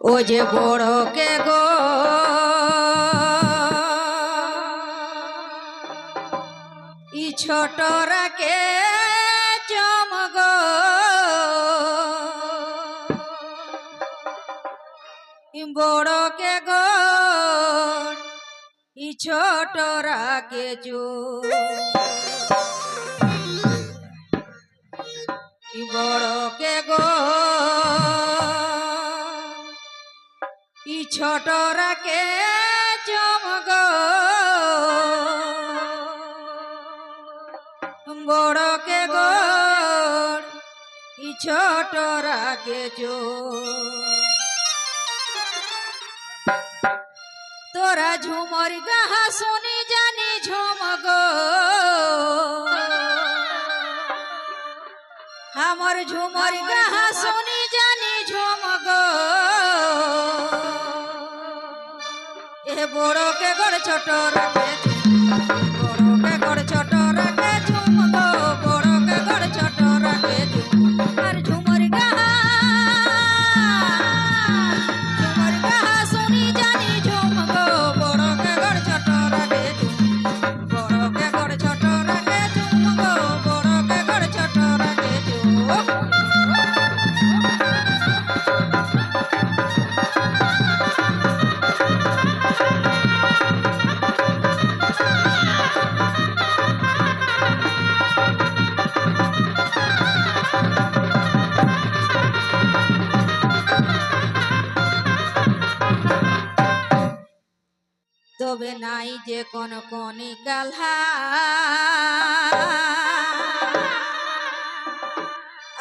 ও যে বড়কে গো? ই ছোটরাকে চমগ বড়কে গো? ই ছোটরাকে ই বড়কে গো? ছোটরাকে চমগ বড়কে গো ই ছোটরাকে চো তোরা ঝুমর গাহা শুনি জানি ঝমগ আমার ঝুমর গাহা শুনি এ বড়কে গড় ছোট রাখে। তবে নাই যে কোন কোনি কালহা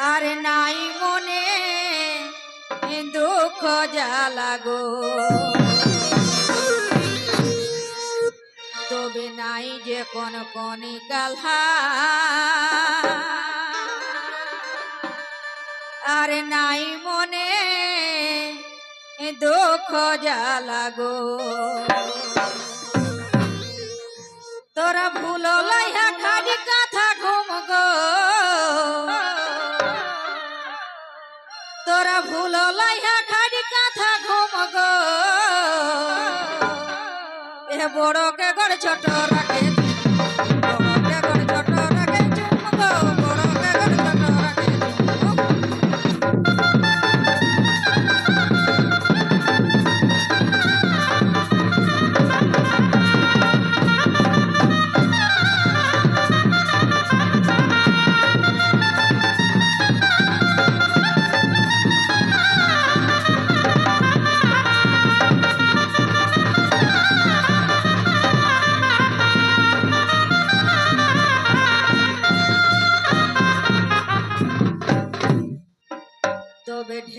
আর নাই মনে দুঃখ জ্বালা গো। তবে নাই যে কোন কোনি কালহা আর নাই মনে দুঃখ জ্বালা গো। তোরা ভুল লাইহা খালি কথা ঘুম গো। তোরা ভুল লাইহা খালি কথা ঘুম গো। এ বড়কে গড় ছোট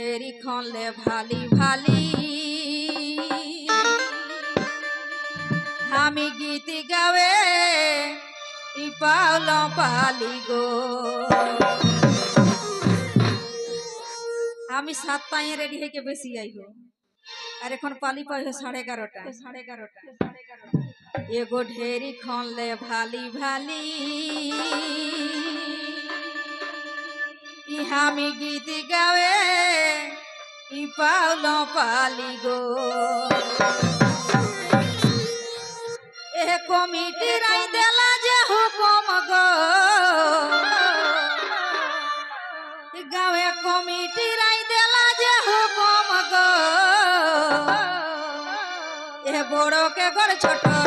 ঢেরি খনলে ভালি ভালি। আমি গীত গাবে ই পাওল পালি গো। আমি সাতটায় রেডি হয়ে বেশি আই গো আর এখন পালি পাই সাড়ে এগারোটা সাড়ে এগারোটা। সাড়ে এগারোটা এগো ঢেরি খনলে ভালি ভালি। ইহামি গীত গাবে ই পাউল পালি গো। এ কমিটি রাই দেলা যে হুকম গো। গাঁয়ে কমিটি রাই দেলা যে হুকম গো। এ বড়কে গড় ছোট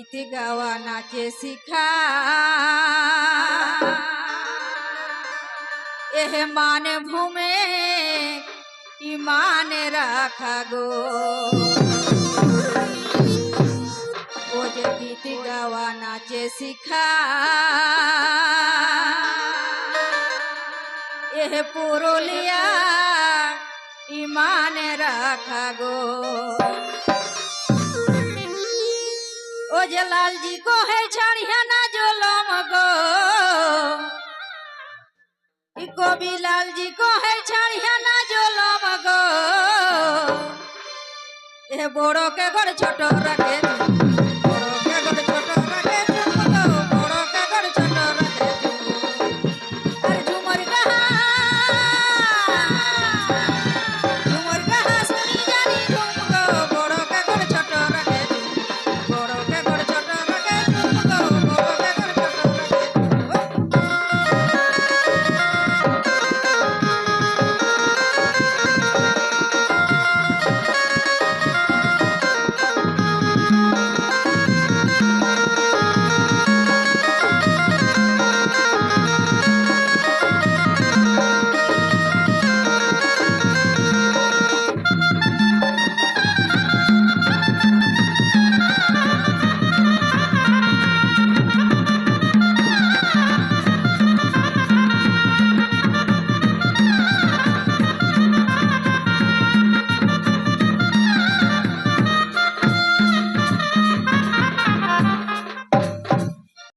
গীত গাওয়া, নাচে শিখা। এহ মান ভূমে ইমানে রাখা গো। ও যে গীত গাওয়া, নাচে শিখা। এহ পুরুলিয়া ইমানে রাখা গো। কবি লালজি কহে ছাড়িয়া না জলম গো। এ বড়কে ঘর ছোট রাখে